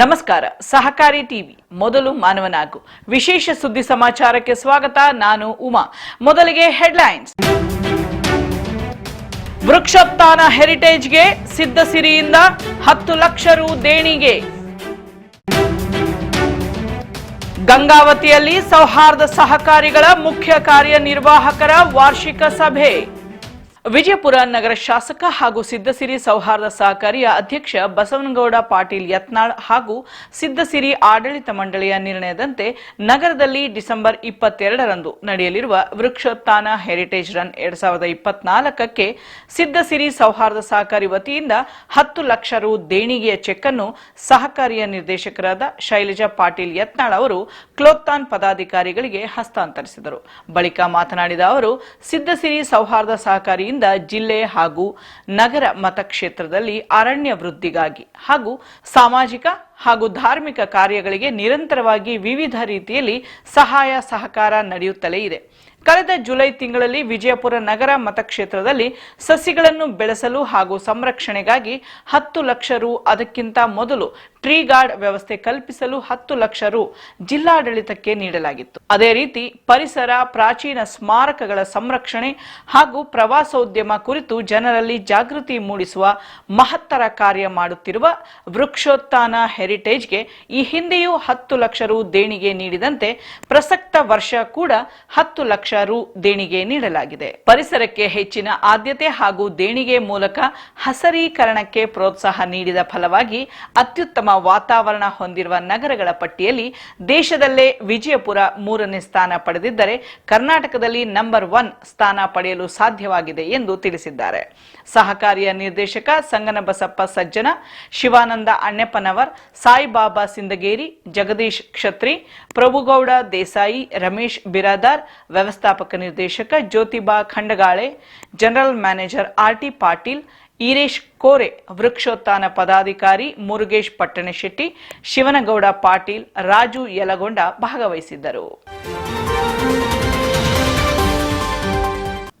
ನಮಸ್ಕಾರ. ಸಹಕಾರಿ ಟಿವಿ, ಮೊದಲು ಮಾನವನಾಗು. ವಿಶೇಷ ಸುದ್ದಿ ಸಮಾಚಾರಕ್ಕೆ ಸ್ವಾಗತ, ನಾನು ಉಮಾ. ಮೊದಲಿಗೆ ಹೆಡ್ಲೈನ್ಸ್. ವೃಕ್ಷೋತ್ಥಾನ ಹೆರಿಟೇಜ್ಗೆ ಸಿದ್ಧಸಿರಿಯಿಂದ ಹತ್ತು ಲಕ್ಷ ರು ದೇಣಿಗೆ. ಗಂಗಾವತಿಯಲ್ಲಿ ಸೌಹಾರ್ದ ಸಹಕಾರಿಗಳ ಮುಖ್ಯ ಕಾರ್ಯನಿರ್ವಾಹಕರ ವಾರ್ಷಿಕ ಸಭೆ. ವಿಜಯಪುರ ನಗರ ಶಾಸಕ ಹಾಗೂ ಸಿದ್ದಸಿರಿ ಸೌಹಾರ್ದ ಸಹಕಾರಿಯ ಅಧ್ಯಕ್ಷ ಬಸವನಗೌಡ ಪಾಟೀಲ್ ಯತ್ನಾಳ್ ಹಾಗೂ ಸಿದ್ದಸಿರಿ ಆಡಳಿತ ಮಂಡಳಿಯ ನಿರ್ಣಯದಂತೆ ನಗರದಲ್ಲಿ ಡಿಸೆಂಬರ್ ಇಪ್ಪತ್ತೆರಡರಂದು ನಡೆಯಲಿರುವ ವೃಕ್ಷೋತ್ಥಾನ ಹೆರಿಟೇಜ್ ರನ್ ಎರಡ್ ಸಾವಿರದ ಇಪ್ಪತ್ನಾಲ್ಕಕ್ಕೆ ಸಿದ್ದಸಿರಿ ಸೌಹಾರ್ದ ಸಹಕಾರಿ ವತಿಯಿಂದ ಹತ್ತು ಲಕ್ಷ ರು ದೇಣಿಗೆಯ ಚೆಕ್ ಅನ್ನು ಸಹಕಾರಿಯ ನಿರ್ದೇಶಕರಾದ ಶೈಲಜಾ ಪಾಟೀಲ್ ಯತ್ನಾಳ್ ಅವರು ಕ್ಲೋತ್ತಾನ್ ಪದಾಧಿಕಾರಿಗಳಿಗೆ ಹಸ್ತಾಂತರಿಸಿದರು. ಬಳಿಕ ಮಾತನಾಡಿದ ಅವರು, ಸಿದ್ದಸಿರಿ ಸೌಹಾರ್ದ ಜಿಲ್ಲೆ ಹಾಗೂ ನಗರ ಮತಕ್ಷೇತ್ರದಲ್ಲಿ ಅರಣ್ಯ ವೃದ್ಧಿಗಾಗಿ ಹಾಗೂ ಸಾಮಾಜಿಕ ಹಾಗೂ ಧಾರ್ಮಿಕ ಕಾರ್ಯಗಳಿಗೆ ನಿರಂತರವಾಗಿ ವಿವಿಧ ರೀತಿಯಲ್ಲಿ ಸಹಾಯ ಸಹಕಾರ ನಡೆಯುತ್ತಲೇ ಇದೆ. ಕಳೆದ ಜುಲೈ ತಿಂಗಳಲ್ಲಿ ವಿಜಯಪುರ ನಗರ ಮತಕ್ಷೇತ್ರದಲ್ಲಿ ಸಸಿಗಳನ್ನು ಬೆಳೆಸಲು ಹಾಗೂ ಸಂರಕ್ಷಣೆಗಾಗಿ ಹತ್ತು ಲಕ್ಷ ರು ಅದಕ್ಕಿಂತ ಮೊದಲು ಟ್ರೀ ಗಾರ್ಡ್ ವ್ಯವಸ್ಥೆ ಕಲ್ಪಿಸಲು ಹತ್ತು ಲಕ್ಷ ರು ಜಿಲ್ಲಾಡಳಿತಕ್ಕೆ ನೀಡಲಾಗಿತ್ತು. ಅದೇ ರೀತಿ ಪರಿಸರ, ಪ್ರಾಚೀನ ಸ್ಮಾರಕಗಳ ಸಂರಕ್ಷಣೆ ಹಾಗೂ ಪ್ರವಾಸೋದ್ಯಮ ಕುರಿತು ಜನರಲ್ಲಿ ಜಾಗೃತಿ ಮೂಡಿಸುವ ಮಹತ್ತರ ಕಾರ್ಯ ಮಾಡುತ್ತಿರುವ ವೃಕ್ಷೋತ್ಥಾನ ಹೆರಿಟೇಜ್ಗೆ ಈ ಹಿಂದೆಯೂ ಹತ್ತು ಲಕ್ಷ ರು ದೇಣಿಗೆ ನೀಡಿದಂತೆ ಪ್ರಸಕ್ತ ವರ್ಷ ಕೂಡ ಹತ್ತು ಲಕ್ಷ ರು ದೇಣಿಗೆ ನೀಡಲಾಗಿದೆ. ಪರಿಸರಕ್ಕೆ ಹೆಚ್ಚಿನ ಆದ್ಯತೆ ಹಾಗೂ ದೇಣಿಗೆ ಮೂಲಕ ಹಸರೀಕರಣಕ್ಕೆ ಪ್ರೋತ್ಸಾಹ ನೀಡಿದ ಫಲವಾಗಿ ಅತ್ಯುತ್ತಮ ವಾತಾವರಣ ಹೊಂದಿರುವ ನಗರಗಳ ಪಟ್ಟಿಯಲ್ಲಿ ದೇಶದಲ್ಲೇ ವಿಜಯಪುರ ಮೂರನೇ ಸ್ಥಾನ ಪಡೆದಿದ್ದರೆ ಕರ್ನಾಟಕದಲ್ಲಿ ನಂಬರ್ ಒನ್ ಸ್ಥಾನ ಪಡೆಯಲು ಸಾಧ್ಯವಾಗಿದೆ ಎಂದು ತಿಳಿಸಿದ್ದಾರೆ. ಸಹಕಾರಿಯ ನಿರ್ದೇಶಕ ಸಂಗನಬಸಪ್ಪ ಸಜ್ಜನ, ಶಿವಾನಂದ ಅಣ್ಣಪ್ಪನವರ್, ಸಾಯಿಬಾಬಾ ಸಿಂದಗೇರಿ, ಜಗದೀಶ್ ಕ್ಷತ್ರಿ, ಪ್ರಭುಗೌಡ ದೇಸಾಯಿ, ರಮೇಶ್ ಬಿರಾದಾರ್, ವ್ಯವಸ್ಥಾಪಕ ನಿರ್ದೇಶಕ Jyotiba Khandagale general manager RT Patil Iresh Kore Vrukshotthana ಪದಾಧಿಕಾರಿ ಮುರುಗೇಶ್ ಪಟ್ಟಣಶೆಟ್ಟಿ ಶಿವನಗೌಡ ಪಾಟೀಲ್ ರಾಜು ಯಲಗೊಂಡ ಭಾಗವಹಿಸಿದ್ದರು.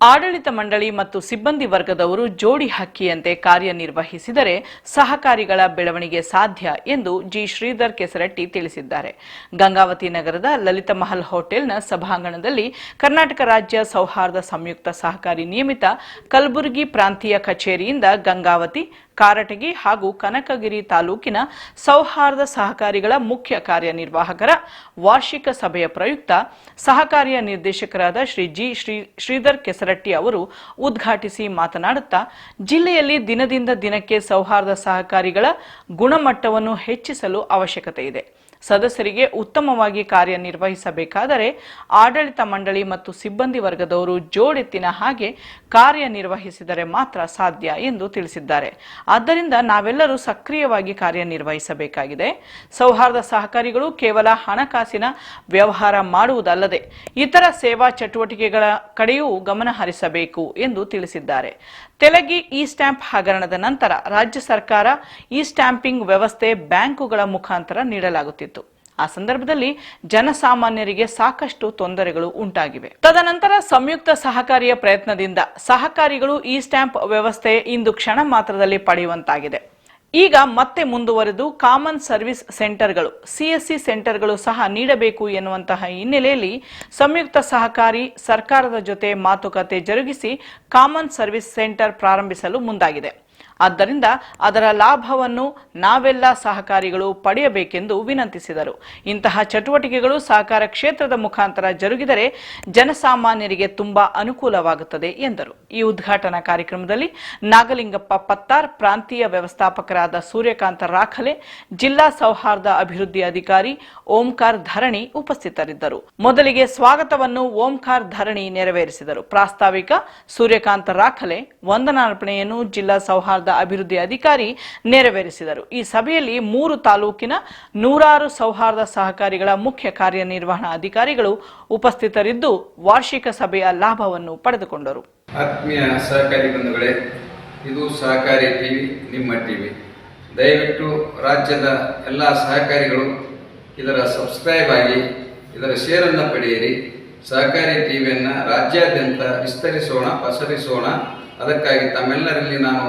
ಆಡಳಿತ ಮಂಡಳಿ ಮತ್ತು ಸಿಬ್ಬಂದಿ ವರ್ಗದವರು ಜೋಡಿ ಹಕ್ಕಿಯಂತೆ ಕಾರ್ಯನಿರ್ವಹಿಸಿದರೆ ಸಹಕಾರಿಗಳ ಬೆಳವಣಿಗೆ ಸಾಧ್ಯ ಎಂದು ಜಿ. ಶ್ರೀಧರ್ ಕೆಸರಟ್ಟಿ ತಿಳಿಸಿದ್ದಾರೆ. ಗಂಗಾವತಿ ನಗರದ ಲಲಿತ ಮಹಲ್ ಹೋಟೆಲ್ನ ಸಭಾಂಗಣದಲ್ಲಿ ಕರ್ನಾಟಕ ರಾಜ್ಯ ಸೌಹಾರ್ದ ಸಂಯುಕ್ತ ಸಹಕಾರಿ ನಿಯಮಿತ ಕಲಬುರಗಿ ಪ್ರಾಂತೀಯ ಕಚೇರಿಯಿಂದ ಗಂಗಾವತಿ ಕಾರಟಗಿ ಹಾಗೂ ಕನಕಗಿರಿ ತಾಲೂಕಿನ ಸೌಹಾರ್ದ ಸಹಕಾರಿಗಳ ಮುಖ್ಯ ಕಾರ್ಯನಿರ್ವಾಹಕರ ವಾರ್ಷಿಕ ಸಭೆಯ ಪ್ರಯುಕ್ತ ಸಹಕಾರಿಯ ನಿರ್ದೇಶಕರಾದ ಶ್ರೀ ಜಿ ಶ್ರೀ ಶ್ರೀಧರ್ ಕೆಸರಟ್ಟಿ ಅವರು ಉದ್ಘಾಟಿಸಿ ಮಾತನಾಡುತ್ತಾ, ಜಿಲ್ಲೆಯಲ್ಲಿ ದಿನದಿಂದ ದಿನಕ್ಕೆ ಸೌಹಾರ್ದ ಸಹಕಾರಿಗಳ ಗುಣಮಟ್ಟವನ್ನು ಹೆಚ್ಚಿಸಲು ಅವಶ್ಯಕತೆ ಇದೆ. ಸದಸ್ಯರಿಗೆ ಉತ್ತಮವಾಗಿ ಕಾರ್ಯನಿರ್ವಹಿಸಬೇಕಾದರೆ ಆಡಳಿತ ಮಂಡಳಿ ಮತ್ತು ಸಿಬ್ಬಂದಿ ವರ್ಗದವರು ಜೋಡೆತ್ತಿನ ಹಾಗೆ ಕಾರ್ಯನಿರ್ವಹಿಸಿದರೆ ಮಾತ್ರ ಸಾಧ್ಯ ಎಂದು ತಿಳಿಸಿದ್ದಾರೆ. ಆದ್ದರಿಂದ ನಾವೆಲ್ಲರೂ ಸಕ್ರಿಯವಾಗಿ ಕಾರ್ಯನಿರ್ವಹಿಸಬೇಕಾಗಿದೆ. ಸೌಹಾರ್ದ ಸಹಕಾರಿಗಳು ಕೇವಲ ಹಣಕಾಸಿನ ವ್ಯವಹಾರ ಮಾಡುವುದಲ್ಲದೆ ಇತರ ಸೇವಾ ಚಟುವಟಿಕೆಗಳ ಕಡೆಯೂ ಗಮನ ಹರಿಸಬೇಕು ಎಂದು ತಿಳಿಸಿದ್ದಾರೆ. ತೆಲಗಿ ಇ ಸ್ಟ್ಯಾಂಪ್ ಹಗರಣದ ನಂತರ ರಾಜ್ಯ ಸರ್ಕಾರ ಇ ಸ್ಟ್ಯಾಂಪಿಂಗ್ ವ್ಯವಸ್ಥೆ ಬ್ಯಾಂಕುಗಳ ಮುಖಾಂತರ ನೀಡಲಾಗುತ್ತಿತ್ತು. ಆ ಸಂದರ್ಭದಲ್ಲಿ ಜನಸಾಮಾನ್ಯರಿಗೆ ಸಾಕಷ್ಟು ತೊಂದರೆಗಳು ಉಂಟಾಗಿವೆ. ತದನಂತರ ಸಂಯುಕ್ತ ಸಹಕಾರಿಯ ಪ್ರಯತ್ನದಿಂದ ಸಹಕಾರಿಗಳು ಈ ಸ್ಟ್ಯಾಂಪ್ ವ್ಯವಸ್ಥೆ ಇಂದು ಕ್ಷಣ ಮಾತ್ರದಲ್ಲಿ ಪಡೆಯುವಂತಾಗಿದೆ. ಈಗ ಮತ್ತೆ ಮುಂದುವರೆದು ಕಾಮನ್ ಸರ್ವಿಸ್ ಸೆಂಟರ್ಗಳು ಸಿಎಸ್ಸಿ ಸೆಂಟರ್ಗಳು ಸಹ ನೀಡಬೇಕು ಎನ್ನುವಂತಹ ಹಿನ್ನೆಲೆಯಲ್ಲಿ ಸಂಯುಕ್ತ ಸಹಕಾರಿ ಸರ್ಕಾರದ ಜೊತೆ ಮಾತುಕತೆ ಜರುಗಿಸಿ ಕಾಮನ್ ಸರ್ವಿಸ್ ಸೆಂಟರ್ ಪ್ರಾರಂಭಿಸಲು ಮುಂದಾಗಿದೆ. ಆದ್ದರಿಂದ ಅದರ ಲಾಭವನ್ನು ನಾವೆಲ್ಲ ಸಹಕಾರಿಗಳು ಪಡೆಯಬೇಕೆಂದು ವಿನಂತಿಸಿದರು. ಇಂತಹ ಚಟುವಟಿಕೆಗಳು ಸಹಕಾರ ಕ್ಷೇತ್ರದ ಮುಖಾಂತರ ಜರುಗಿದರೆ ಜನಸಾಮಾನ್ಯರಿಗೆ ತುಂಬಾ ಅನುಕೂಲವಾಗುತ್ತದೆ ಎಂದರು. ಈ ಉದ್ಘಾಟನಾ ಕಾರ್ಯಕ್ರಮದಲ್ಲಿ ನಾಗಲಿಂಗಪ್ಪ ಪತ್ತಾರ್, ಪ್ರಾಂತೀಯ ವ್ಯವಸ್ಥಾಪಕರಾದ ಸೂರ್ಯಕಾಂತ ರಾಖಲೆ, ಜಿಲ್ಲಾ ಸೌಹಾರ್ದ ಅಭಿವೃದ್ಧಿ ಅಧಿಕಾರಿ ಓಂಕಾರ್ ಧರಣಿ ಉಪಸ್ಥಿತರಿದ್ದರು. ಮೊದಲಿಗೆ ಸ್ವಾಗತವನ್ನು ಓಂಕಾರ್ ಧರಣಿ ನೆರವೇರಿಸಿದರು. ಪ್ರಾಸ್ತಾವಿಕ ಸೂರ್ಯಕಾಂತ ರಾಖಲೆ, ವಂದನಾರ್ಪಣೆಯನ್ನು ಜಿಲ್ಲಾ ಸೌಹಾರ್ದ ಅಭಿವೃದ್ಧಿ ಅಧಿಕಾರಿ ನೆರವೇರಿಸಿದರು. ಈ ಸಭೆಯಲ್ಲಿ ಮೂರು ತಾಲೂಕಿನ ನೂರಾರು ಸೌಹಾರ್ದ ಸಹಕಾರಿಗಳ ಮುಖ್ಯ ಕಾರ್ಯನಿರ್ವಹಣಾ ಅಧಿಕಾರಿಗಳು ಉಪಸ್ಥಿತರಿದ್ದು, ವಾರ್ಷಿಕ ಸಭೆಯ ಲಾಭವನ್ನು ಪಡೆದುಕೊಂಡರು. ಆತ್ಮೀಯ ಸಹಕಾರಿ ಬಂಧುಗಳೇ, ಇದು ಸಹಕಾರಿ ಟಿವಿ, ನಿಮ್ಮ ಟಿವಿ. ದಯವಿಟ್ಟು ರಾಜ್ಯದ ಎಲ್ಲ ಸಹಕಾರಿಗಳು ಇದರ ಸಬ್ಸ್ಕ್ರೈಬ್ ಆಗಿ, ಇದರ ಶೇರನ್ನು ಪಡೆಯಿರಿ. ಸಹಕಾರಿ ಟಿವಿಯನ್ನು ರಾಜ್ಯಾದ್ಯಂತ ವಿಸ್ತರಿಸೋಣ, ಪಸರಿಸೋಣ. ಅದಕ್ಕಾಗಿ ತಮ್ಮೆಲ್ಲರಲ್ಲಿ ನಾನು